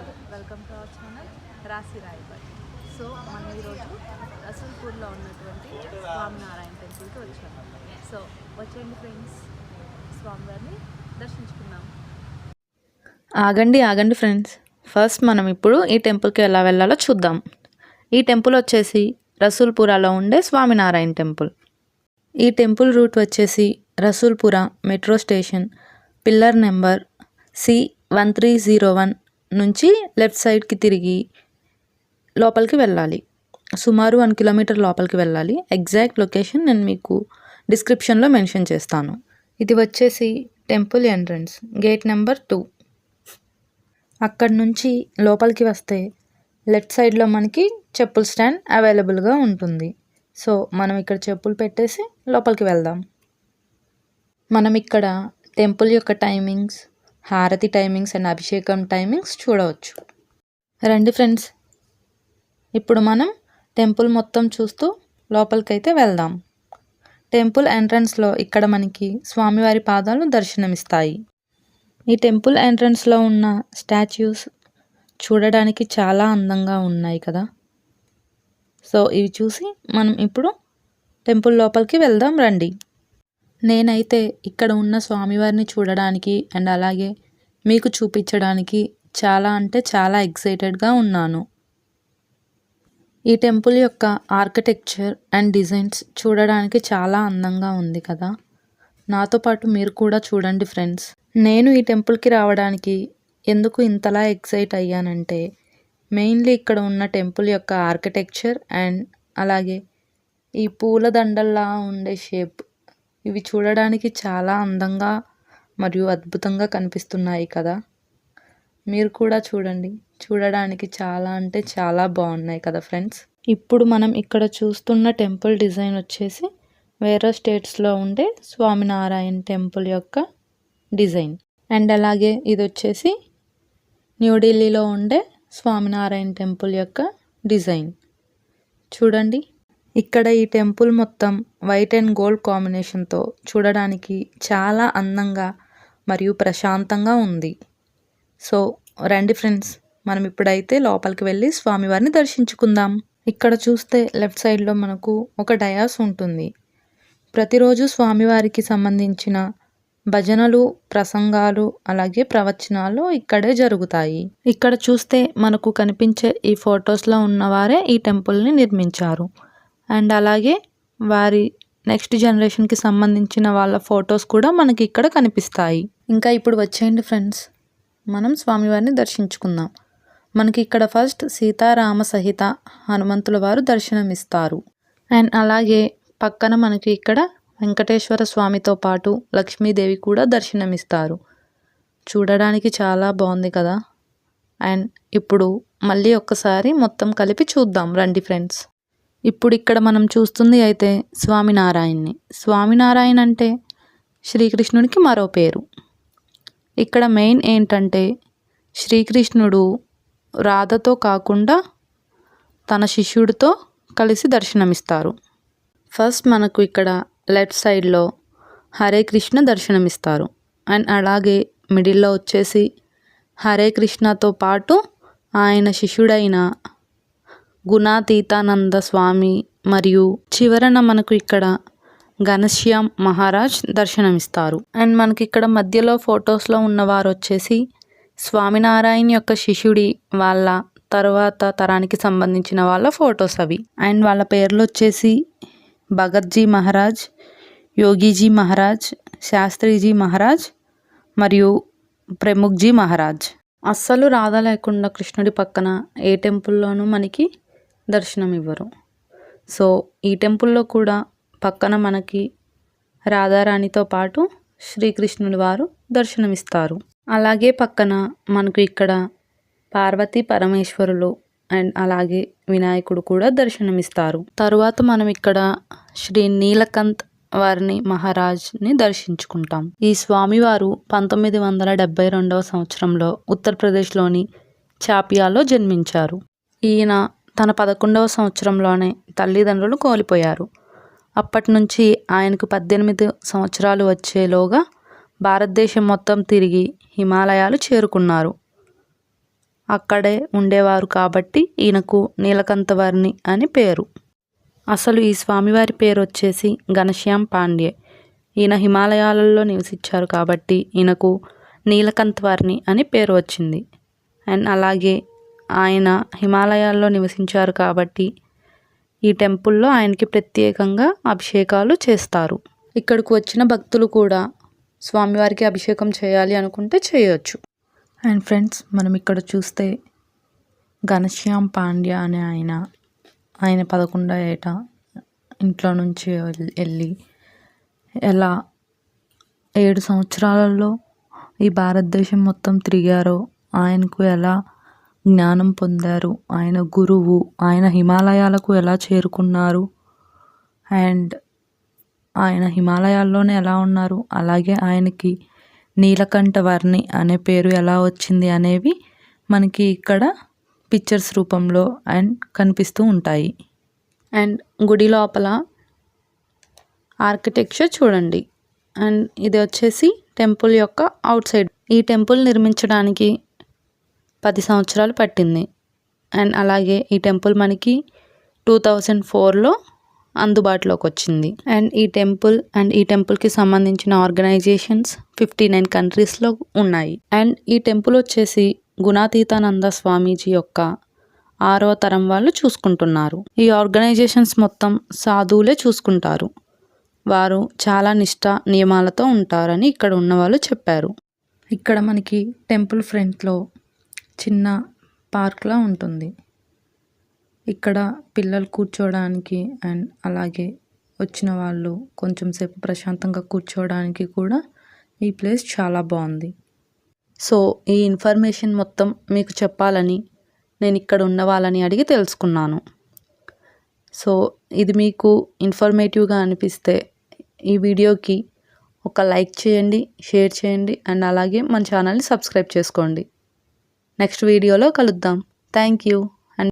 All welcome to our channel Rashi Rayabai so మనం ఈరోజు రసూల్పూర్లో ఉన్నటువంటి స్వామినారాయణ టెంపుల్కి వచ్చాము సో వచ్చేయండి ఫ్రెండ్స్ స్వామివారిని దర్శించుకుందాం. ఆగండి ఆగండి ఫ్రెండ్స్ ఫస్ట్ మనం ఇప్పుడు ఈ టెంపుల్కి ఎలా వెళ్ళాలో చూద్దాం. ఈ టెంపుల్ వచ్చేసి రసూల్పురాలో ఉండే స్వామినారాయణ టెంపుల్. ఈ టెంపుల్ రూట్ వచ్చేసి Rasoolpura metro station pillar number C one three zero one నుంచి లెఫ్ట్ సైడ్కి తిరిగి లోపలికి వెళ్ళాలి. సుమారు వన్ కిలోమీటర్ లోపలికి వెళ్ళాలి. ఎగ్జాక్ట్ లొకేషన్ నేను మీకు డిస్క్రిప్షన్లో మెన్షన్ చేస్తాను. ఇది వచ్చేసి temple entrance gate number two అక్కడి నుంచి లోపలికి వస్తే లెఫ్ట్ సైడ్లో మనకి చెప్పుల స్టాండ్ అవైలబుల్గా ఉంటుంది. సో మనం ఇక్కడ చెప్పులు పెట్టేసి లోపలికి వెళ్దాం. మనం ఇక్కడ టెంపుల్ యొక్క టైమింగ్స్ హారతి టైమింగ్స్ అండ్ అభిషేకం టైమింగ్స్ చూడవచ్చు. రండి ఫ్రెండ్స్. ఇప్పుడు మనం టెంపుల్ మొత్తం చూస్తూ లోపలికైతే వెళ్దాం. టెంపుల్ ఎంట్రన్స్లో ఇక్కడ మనకి స్వామివారి పాదాలు దర్శనమిస్తాయి. ఈ టెంపుల్ ఎంట్రన్స్లో ఉన్న స్టాచ్యూస్ చూడడానికి చాలా అందంగా ఉన్నాయి కదా. సో ఇవి చూసి మనం ఇప్పుడు టెంపుల్ లోపలికి వెళ్దాం రండి. నేనైతే ఇక్కడ ఉన్న స్వామివారిని చూడడానికి అండ్ అలాగే మీకు చూపించడానికి చాలా అంటే చాలా ఎక్సైటెడ్గా ఉన్నాను. ఈ టెంపుల్ యొక్క ఆర్కిటెక్చర్ అండ్ డిజైన్స్ చూడడానికి చాలా అందంగా ఉంది కదా. నాతో పాటు మీరు కూడా చూడండి ఫ్రెండ్స్. నేను ఈ టెంపుల్కి రావడానికి ఎందుకు ఇంతలా ఎక్సైట్ అయ్యానంటే మెయిన్లీ ఇక్కడ ఉన్న టెంపుల్ యొక్క ఆర్కిటెక్చర్ అండ్ అలాగే ఈ పూల దండల్లా ఉండే షేప్ ఇవి చూడడానికి చాలా అందంగా మరియు అద్భుతంగా కనిపిస్తున్నాయి కదా. మీరు కూడా చూడండి. చూడడానికి చాలా అంటే చాలా బాగున్నాయి కదా ఫ్రెండ్స్. ఇప్పుడు మనం ఇక్కడ చూస్తున్న టెంపుల్ డిజైన్ వచ్చేసి వేరే స్టేట్స్లో ఉండే స్వామినారాయణ టెంపుల్ యొక్క డిజైన్. అండ్ అలాగే ఇది వచ్చేసి న్యూఢిల్లీలో ఉండే స్వామినారాయణ టెంపుల్ యొక్క డిజైన్. చూడండి. ఇక్కడ ఈ టెంపుల్ మొత్తం వైట్ అండ్ గోల్డ్ కాంబినేషన్తో చూడడానికి చాలా అందంగా మరియు ప్రశాంతంగా ఉంది. సో రండి ఫ్రెండ్స్ మనం ఇప్పుడైతే లోపలికి వెళ్ళి స్వామివారిని దర్శించుకుందాం. ఇక్కడ చూస్తే లెఫ్ట్ సైడ్లో మనకు ఒక డయాస్ ఉంటుంది. ప్రతిరోజు స్వామివారికి సంబంధించిన భజనలు ప్రసంగాలు అలాగే ప్రవచనాలు ఇక్కడే జరుగుతాయి. ఇక్కడ చూస్తే మనకు కనిపించే ఈ ఫొటోస్లో ఉన్నవారే ఈ టెంపుల్ని నిర్మించారు. అండ్ అలాగే వారి నెక్స్ట్ జనరేషన్కి సంబంధించిన వాళ్ళ ఫొటోస్ కూడా మనకి ఇక్కడ కనిపిస్తాయి. ఇంకా ఇప్పుడు వచ్చేయండి ఫ్రెండ్స్. మనం స్వామివారిని దర్శించుకుందాం. మనకి ఇక్కడ ఫస్ట్ సీతారామ సహిత హనుమంతుల వారు దర్శనమిస్తారు. అండ్ అలాగే పక్కన మనకి ఇక్కడ వెంకటేశ్వర స్వామితో పాటు లక్ష్మీదేవి కూడా దర్శనమిస్తారు. చూడడానికి చాలా బాగుంది కదా. అండ్ ఇప్పుడు మళ్ళీ ఒక్కసారి మొత్తం కలిపి చూద్దాం. రండి ఫ్రెండ్స్. ఇప్పుడు ఇక్కడ మనం చూస్తుంది అయితే స్వామినారాయణ్ణి. స్వామినారాయణ అంటే శ్రీకృష్ణుడికి మరో పేరు. ఇక్కడ మెయిన్ ఏంటంటే శ్రీకృష్ణుడు రాధతో కాకుండా తన శిష్యుడితో కలిసి దర్శనమిస్తారు. ఫస్ట్ మనకు ఇక్కడ లెఫ్ట్ సైడ్లో హరే కృష్ణ దర్శనమిస్తారు. అండ్ అలాగే మిడిల్లో వచ్చేసి హరే కృష్ణతో పాటు ఆయన శిష్యుడైన గుణాతీతానంద స్వామి మరియు చివరన మనకు ఇక్కడ ఘనశ్యామ్ మహారాజ్ దర్శనమిస్తారు. అండ్ మనకి ఇక్కడ మధ్యలో ఫొటోస్లో ఉన్నవారు వచ్చేసి స్వామినారాయణ యొక్క శిష్యుడి వాళ్ళ తర్వాత తరానికి సంబంధించిన వాళ్ళ ఫొటోస్ అవి. అండ్ వాళ్ళ పేర్లు వచ్చేసి భగత్జీ మహారాజ్ యోగీజీ మహారాజ్ శాస్త్రిజీ మహారాజ్ మరియు ప్రముఖ్జీ మహారాజ్. అస్సలు రాధ లేకుండా కృష్ణుడి పక్కన ఏ టెంపుల్లోనూ మనకి దర్శనం ఇవ్వరు సో ఈ టెంపుల్లో కూడా పక్కన మనకి రాధారాణితో పాటు శ్రీకృష్ణుడి వారు దర్శనమిస్తారు. అలాగే పక్కన మనకు ఇక్కడ పార్వతీ పరమేశ్వరులు అండ్ అలాగే వినాయకుడు కూడా దర్శనమిస్తారు. తరువాత మనం ఇక్కడ శ్రీ నీలకంత్ వారిని మహారాజ్ని దర్శించుకుంటాం. ఈ స్వామివారు పంతొమ్మిది వందల డెబ్బై రెండవ సంవత్సరంలో ఉత్తరప్రదేశ్లోని చాపియాలో జన్మించారు. ఈయన తన పదకొండవ సంవత్సరంలోనే తల్లిదండ్రులు కోల్పోయారు. అప్పటి నుంచి ఆయనకు పద్దెనిమిది సంవత్సరాలు వచ్చేలోగా భారతదేశం మొత్తం తిరిగి హిమాలయాలు చేరుకున్నారు. అక్కడే ఉండేవారు కాబట్టి ఈయనకు నీలకంఠవర్ణి అని పేరు. అసలు ఈ స్వామివారి పేరు వచ్చేసి ఘనశ్యామ్ పాండ్యే. ఈయన హిమాలయాలలో నివసించారు కాబట్టి ఈయనకు నీలకంత్వర్ణి అని పేరు వచ్చింది. అండ్ అలాగే ఆయన హిమాలయాల్లో నివసించారు కాబట్టి ఈ టెంపుల్లో ఆయనకి ప్రత్యేకంగా అభిషేకాలు చేస్తారు. ఇక్కడికి వచ్చిన భక్తులు కూడా స్వామివారికి అభిషేకం చేయాలి అనుకుంటే చేయొచ్చు. అండ్ ఫ్రెండ్స్ మనం ఇక్కడ చూస్తే ఘనశ్యామ్ పాండ్య అనే ఆయన ఆయన పదకొండో ఏట ఇంట్లో నుంచి వెళ్ళి ఎలా ఏడు సంవత్సరాలలో ఈ భారతదేశం మొత్తం తిరిగారో ఆయనకు ఎలా జ్ఞానం పొందారు. ఆయన గురువు ఆయన హిమాలయాలకు ఎలా చేరుకున్నారు? అండ్ ఆయన హిమాలయాల్లోనే ఎలా ఉన్నారు? అలాగే ఆయనకి నీలకంఠ వర్ణి అనే పేరు ఎలా వచ్చింది అనేవి మనకి ఇక్కడ పిక్చర్స్ రూపంలో అండ్ కనిపిస్తూ ఉంటాయి. అండ్ గుడి లోపల ఆర్కిటెక్చర్ చూడండి. అండ్ ఇది వచ్చేసి టెంపుల్ యొక్క అవుట్ సైడ్. ఈ టెంపుల్ నిర్మించడానికి పది సంవత్సరాలు పట్టింది. అండ్ అలాగే ఈ టెంపుల్ మనకి టూ థౌజండ్ ఫోర్లో అందుబాటులోకి వచ్చింది. అండ్ ఈ టెంపుల్ అండ్ ఈ టెంపుల్కి సంబంధించిన ఆర్గనైజేషన్స్ ఫిఫ్టీ నైన్ కంట్రీస్లో ఉన్నాయి. అండ్ ఈ టెంపుల్ వచ్చేసి గుణాతీతానంద స్వామీజీ యొక్క ఆరో తరం వాళ్ళు చూసుకుంటున్నారు. ఈ ఆర్గనైజేషన్స్ మొత్తం సాధువులే చూసుకుంటారు. వారు చాలా నిష్ట నియమాలతో ఉంటారని ఇక్కడ ఉన్న వాళ్ళు చెప్పారు. ఇక్కడ మనకి టెంపుల్ ఫ్రంట్లో చిన్న పార్క్లా ఉంటుంది. ఇక్కడ పిల్లలు కూర్చోవడానికి అండ్ అలాగే వచ్చిన వాళ్ళు కొంచెం సేపు ప్రశాంతంగా కూర్చోవడానికి కూడా ఈ ప్లేస్ చాలా బాగుంది. సో ఈ ఇన్ఫర్మేషన్ మొత్తం మీకు చెప్పాలని నేను ఇక్కడ ఉన్న వాళ్ళని అడిగి తెలుసుకున్నాను. సో ఇది మీకు ఇన్ఫర్మేటివ్గా అనిపిస్తే ఈ వీడియోకి ఒక లైక్ చేయండి షేర్ చేయండి అండ్ అలాగే మన ఛానల్ని సబ్స్క్రైబ్ చేసుకోండి. నెక్స్ట్ వీడియోలో కలుద్దాం. Thank you.